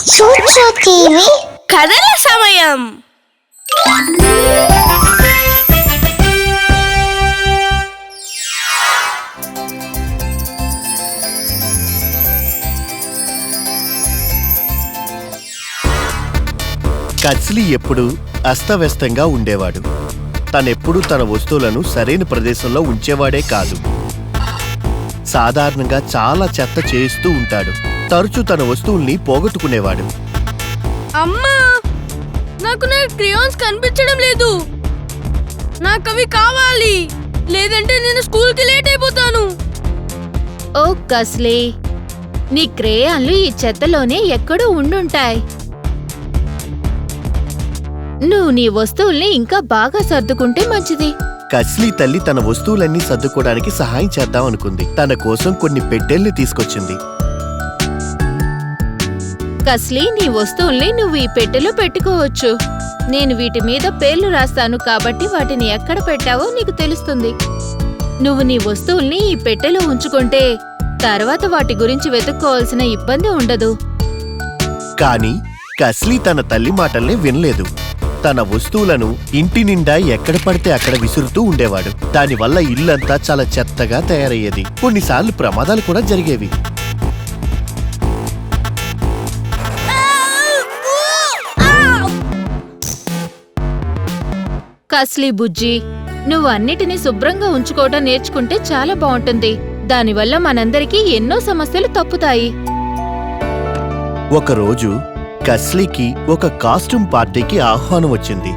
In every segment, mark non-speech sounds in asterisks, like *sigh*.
చూచు టీవీ కథల సమయం. కచ్లీ ఎప్పుడు అస్తవ్యస్తంగా ఉండేవాడు. తనెప్పుడు తన వస్తువులను సరైన ప్రదేశంలో ఉంచేవాడే కాదు. సాధారణంగా చాలా చెత్త చేస్తూ ఉంటాడు. తరచూ తన వస్తువుల్ని పోగొట్టుకునేవాడు. అమ్మా! నాకు నా క్రియాన్స్ కనిపించడం లేదు. నాకు అవి కావాలి. లేదంటే నేను స్కూల్కి లేట్ అయిపోతాను. ఓ కస్లీ! నీ క్రేయాన్లు ఈ చెత్తలోనే ఎక్కడో ఉండుంటాయి. నువ్వు నీ వస్తువుల్ని ఇంకా బాగా సర్దుకుంటే మంచిది. కస్లీ తల్లి తన వస్తువులన్నీ సర్దుకోవడానికి సహాయం చేద్దాం అనుకుంది తన కోసం కొన్ని పెట్టెల్ని తీసుకొచ్చింది. కస్లీ నీ వస్తువుల్ని నువ్వు ఈ పెట్టెలో పెట్టుకోవచ్చు. నేను వీటి మీద పేర్లు రాస్తాను కాబట్టి వాటిని ఎక్కడ పెట్టావో నీకు తెలుస్తుంది. నువ్వు నీ వస్తువుల్ని ఈ పెట్టెలో ఉంచుకుంటే తర్వాత వాటి గురించి వెతుక్కోవాల్సిన ఇబ్బంది ఉండదు. కానీ కస్లీ తన తల్లి మాటల్ని వినలేదు. తన వస్తువులను ఇంటి నిండా ఎక్కడ పడితే అక్కడ విసురుతూ ఉండేవాడు. దానివల్ల ఇల్లంతా చాలా చెత్తగా తయారయ్యేది. కొన్నిసార్లు ప్రమాదాలు కూడా జరిగేవి. కస్లీ బుజ్జి నువ్వు అన్నిటినీ శుభ్రంగా ఉంచుకోవడం నేర్చుకుంటే చాలా బాగుంటుంది దానివల్ల మనందరికీ ఎన్నో సమస్యలు తప్పుతాయి. ఒకరోజు కస్లీకి ఒక కాస్ట్యూమ్ పార్టీకి ఆహ్వానం వచ్చింది.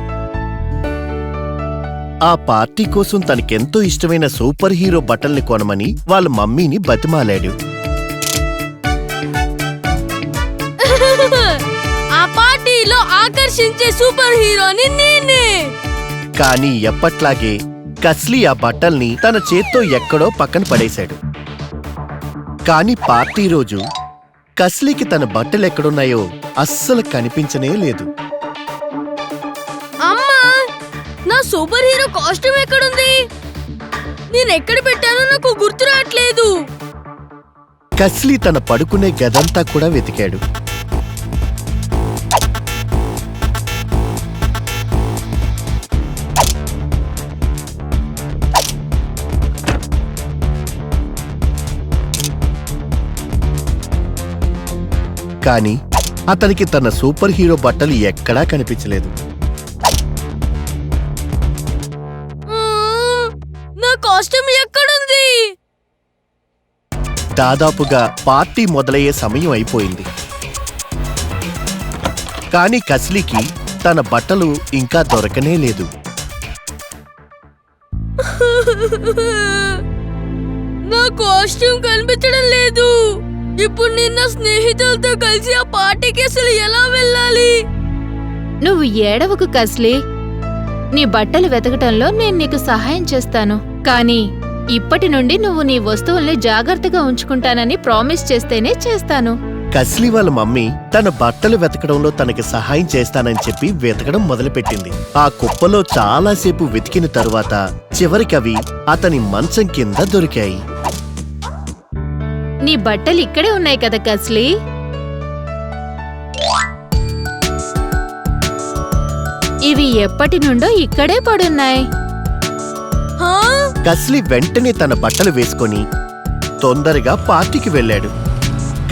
ఆ పార్టీ కోసం తనకెంతో ఇష్టమైన సూపర్ హీరో బట్టల్ని కొనమని వాళ్ళ మమ్మీని బతిమాలాడు. *laughs* ఆ పార్టీలో ఆకర్షించే సూపర్ హీరోని నేనే. కానీ ఎప్పట్లాగే కస్లీ ఆ బట్టల్ని తన చేత్తో ఎక్కడో పక్కన పడేశాడు. కాని పార్టీ రోజు కస్లీకి తన బట్టలు ఎక్కడున్నాయో అస్సలు కనిపించనే లేదు. అమ్మా నా సూపర్ హీరో కాస్ట్యూమ్ ఎక్కడుంది? నేను ఎక్కడ పెట్టానో నాకు గుర్తు రావట్లేదు. కస్లీ తన పడుకునే గదంతా కూడా వెతికాడు. కానీ అతనికి తన సూపర్ హీరో బట్టలు ఎక్కడా కనిపించలేదు. నా కాస్ట్యూమ్ ఎక్కడుంది? దాదాపుగా పార్టీ మొదలయ్యే సమయం అయిపోయింది. కానీ కస్లీకి తన బట్టలు ఇంకా దొరకనే లేదు. నా కాస్ట్యూమ్ కనిపించడం లేదు. ఇప్పుడు నిన్న స్నేహితులతో కలిసి ఆ పార్టీకి అసలు ఎలా వెళ్ళాలి? నువ్వు ఏడవకు కస్లీ. నీ బట్టలు వెతకటంలో నేను నీకు సహాయం చేస్తాను. కానీ ఇప్పటి నుండి నువ్వు నీ వస్తువుల్ని జాగ్రత్తగా ఉంచుకుంటానని ప్రామిస్ చేస్తేనే చేస్తాను. కస్లీ వాళ్ళ మమ్మీ తన బట్టలు వెతకడంలో తనకి సహాయం చేస్తానని చెప్పి వెతకడం మొదలుపెట్టింది. ఆ కుప్పలో చాలాసేపు వెతికిన తరువాత చివరికవి అతని మంచం కింద దొరికాయి. నీ బట్టలు ఇక్కడే ఉన్నాయి కదా కస్లీ? ఇవి ఎప్పటి నుండో ఇక్కడే పడున్నాయి. హా? కస్లీ వెంటనే తన బట్టలు వేసుకొని తొందరగా పార్టీకి వెళ్ళాడు.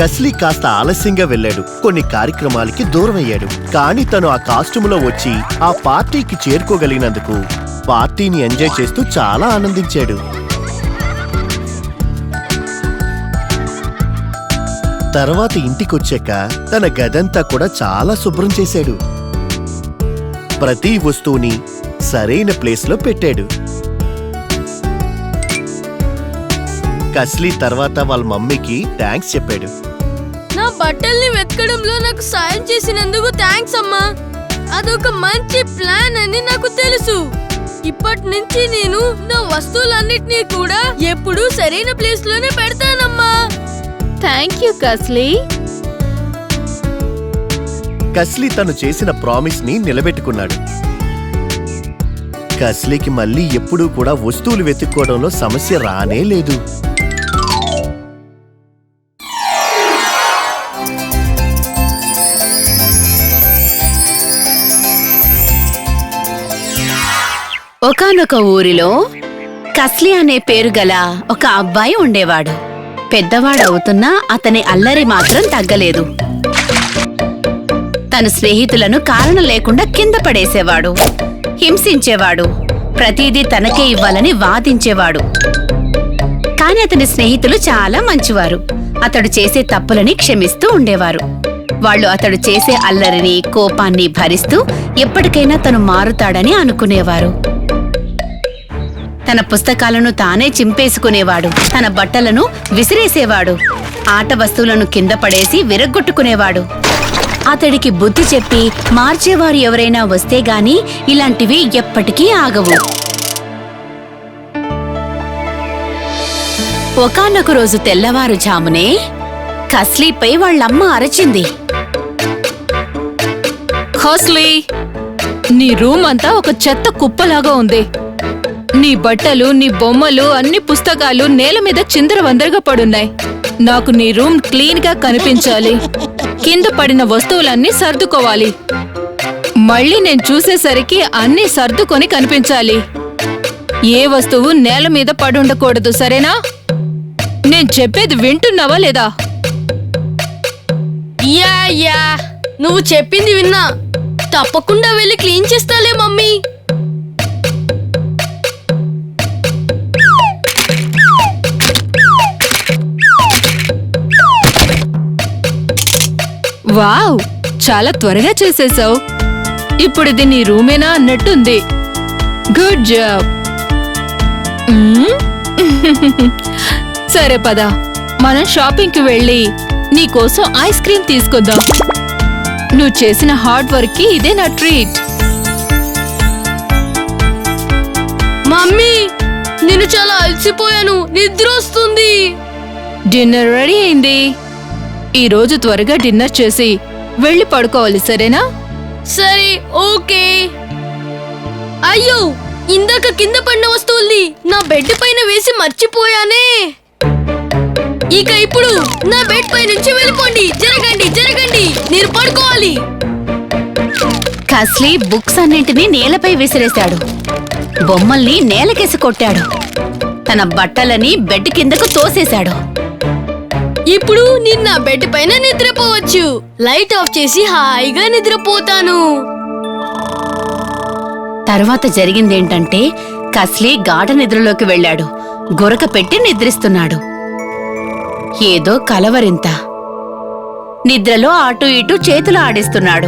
కస్లీ కాస్త ఆలస్యంగా వెళ్ళాడు. కొన్ని కార్యక్రమాలకి దూరమయ్యాడు కానీ తను ఆ కాస్ట్యూములో వచ్చి ఆ పార్టీకి చేరుకోగలిగినందుకు పార్టీని ఎంజాయ్ చేస్తూ చాలా ఆనందించాడు. తర్వాత ఇంటికొచ్చాక తన గదంతా కూడా చాలా శుభ్రం చేశాడు. ప్రతి వస్తువుని సరైన ప్లేస్లో పెట్టాడు. కస్లీ తర్వాత వాళ్ళ మమ్మీకి థ్యాంక్స్ చెప్పాడు. నా బట్టల్ని వెతకడంలో నాకు సాయం చేసినందుకు థ్యాంక్స్ అమ్మా. అదొక మంచి ప్లాన్ అని నాకు తెలుసు. ఇప్పటి నుంచి నేను నా వస్తువులన్నిటినీ కూడా ఎప్పుడూ సరైన ప్లేస్లోనే పెడతానమ్మా. థ్యాంక్ యూ కస్లీ కస్లీ తను చేసిన ప్రామిస్ని నిలబెట్టుకున్నాడు. కస్లీకి మళ్ళీ ఎప్పుడూ కూడా వస్తువులు వెతుక్కోవడంలో సమస్య రానే లేదు. ఒకనొక ఊరిలో కస్లీ అనే పేరు గల ఒక అబ్బాయి ఉండేవాడు. పెద్దవాడవుతున్నా అతని అల్లరి మాత్రం తగ్గలేదు. తన స్నేహితులను కారణం లేకుండా కింద పడేసేవాడు హింసించేవాడు ప్రతిదీ తనకే ఇవ్వాలని వాదించేవాడు. కాని అతని స్నేహితులు చాలా మంచివారు. అతడు చేసే తప్పులని క్షమిస్తూ ఉండేవారు. వాళ్ళు అతడు చేసే అల్లరిని కోపాన్ని భరిస్తూ ఎప్పటికైనా తను మారుతాడని అనుకునేవారు. తన పుస్తకాలను తానే చింపేసుకునేవాడు. తన బట్టలను విసిరేసేవాడు. ఆట వస్తువులను కింద పడేసి విరగ్గొట్టుకునేవాడు. అతడికి బుద్ధి చెప్పి మార్చేవారు ఎవరైనా వస్తే గాని ఇలాంటివి ఎప్పటికీ ఆగవు. ఒకనొక రోజు తెల్లవారుజామునే కస్లీపై వాళ్ళమ్మ అరచింది. హాస్లీ నీ రూమ్ అంతా ఒక చెత్త కుప్పలాగా ఉంది. నీ బట్టలు నీ బొమ్మలు అన్ని పుస్తకాలు నేల మీద చిందరవందరగా పడున్నాయి. నాకు నీ రూమ్ క్లీన్గా కనిపించాలి. కింద పడిన వస్తువులన్నీ సర్దుకోవాలి. మళ్ళీ నేను చూసేసరికి అన్నీ సర్దుకొని కనిపించాలి. ఏ వస్తువు నేల మీద పడి ఉండకూడదు సరేనా? నేను చెప్పేది వింటున్నావా లేదా? Yeah yeah. నువ్వు చెప్పింది విన్నా. తప్పకుండా వెళ్ళి క్లీన్ చేస్తాలే మమ్మీ. వావ్ చాలా త్వరగా చేసేసావు. ఇప్పుడు ఇది నీ రూమేనా అన్నట్టుంది. Good job. సరే పద మనం షాపింగ్కి వెళ్ళి నీకోసం ఐస్ క్రీమ్ తీసుకుందాం నువ్వు చేసిన హార్డ్ వర్క్కి ఇదే నా ట్రీట్. మమ్మీ నేను చాలా అలసిపోయాను నిద్ర వస్తుంది. డిన్నర్ రెడీ అయింది. ఈ రోజు త్వరగా డిన్నర్ చేసి వెళ్ళి పడుకోవాలి సరేనా? సరే ఓకే. అయ్యో ఇందాక కింద పడిన వస్తువుల్ని నా బెడ్ పైన వేసి మర్చిపోయానే. ఇక ఇప్పుడు నా బెడ్ పై నుంచి వెళ్ళిపోండి. జరగండి జరగండి. నేను పడుకోవాలి. కస్లీ బుక్స్ అన్నింటినీ నేలపై విసిరేశాడు. బొమ్మల్ని నేలకేసి కొట్టాడు. తన బట్టలని బెడ్ కిందకు తోసేశాడు. ఇప్పుడు నిన్న బెడ్ పైన నిద్రపోవచ్చు. లైట్ ఆఫ్ చేసి హాయిగా నిద్రపోతాను. తర్వాత జరిగిందేంటంటే కస్లీ గాఢ నిద్రలోకి వెళ్ళాడు. గురక పెట్టి నిద్రిస్తున్నాడు. ఏదో కలవరింత. నిద్రలో అటు ఇటు చేతులు ఆడిస్తున్నాడు.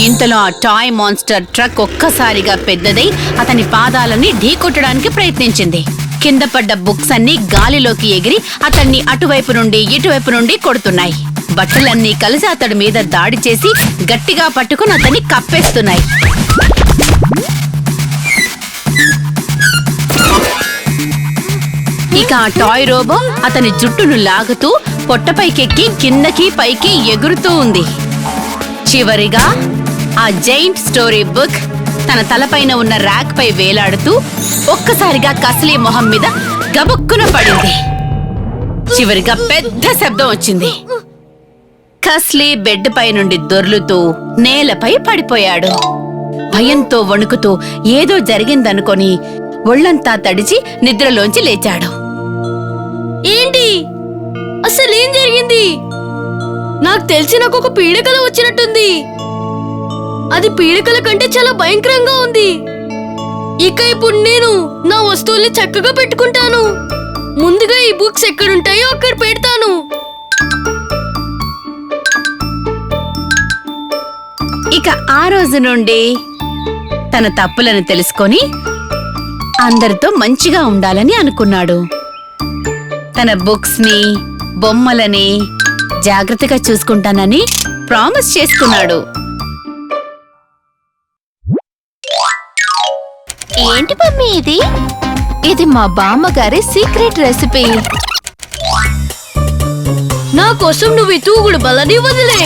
ఇంతలో ఆ టాయ్ మాన్స్టర్ ట్రక్ ఒక్కసారిగా పెద్దదై అతని పాదాలని ఢీకొట్టడానికి ప్రయత్నించింది. కింద పడ్డ బుక్స్ అన్ని గాలిలోకి ఎగిరి అతన్ని అటువైపు నుండి ఇటువైపు నుండి కొడుతున్నాయి. బట్టలన్నీ కలిసి అతడి మీద దాడి చేసి గట్టిగా పట్టుకుని అతన్ని కప్పేస్తున్నాయి. ఇక ఆ టాయ్ రోబో అతని జుట్టును లాగుతూ పొట్టపైకెక్కి కిందకి పైకి ఎగురుతూ ఉంది. చివరిగా ఆ జైంట్ స్టోరీ బుక్ తన తలపైన ఉన్న ర్యాక్ పై వేలాడుతూ ఒక్కసారిగా కసలీ మొహం మీద గబుక్కున పడింది. చివరిగా పెద్ద శబ్దం వచ్చింది. కస్లీ బెడ్ పై నుండి దొర్లుతూ నేలపై పడిపోయాడు. భయంతో వణుకుతూ ఏదో జరిగిందనుకొని ఒళ్ళంతా తడిచి నిద్రలోంచి లేచాడు. ఏంటి? అసలేం జరిగింది? నాకు తెలిసి నాకు ఒక పీడకల వచ్చినట్టుంది. అది పీడకల కంటే చాలా భయంకరంగా ఉంది. ఇక ఇప్పుడు నేను నా వస్తువుల్ని చక్కగా పెట్టుకుంటాను. ముందుగా ఈ బుక్స్ ఎక్కడుంటాయో అక్కడ పెడతాను. ఇక ఆ రోజు నుండి తన తప్పులను తెలుసుకొని అందరితో మంచిగా ఉండాలని అనుకున్నాడు. తన బుక్స్ని బొమ్మలని జాగ్రత్తగా చూసుకుంటానని ప్రామిస్ చేసుకున్నాడు. ఏంటి మమ్మీ ఇది? ఇది మా బామ్మగారి సీక్రెట్ రెసిపీ. నా కోసం నువ్వు ఈ తూగుడు బలని వదిలే.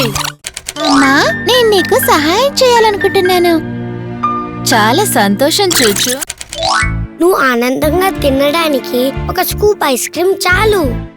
అమ్మా నేను నీకు సహాయం చేయాలనుకుంటున్నాను. చాలా సంతోషం చూచు. నువ్వు ఆనందంగా తినడానికి ఒక స్కూప్ ఐస్ క్రీమ్ చాలు.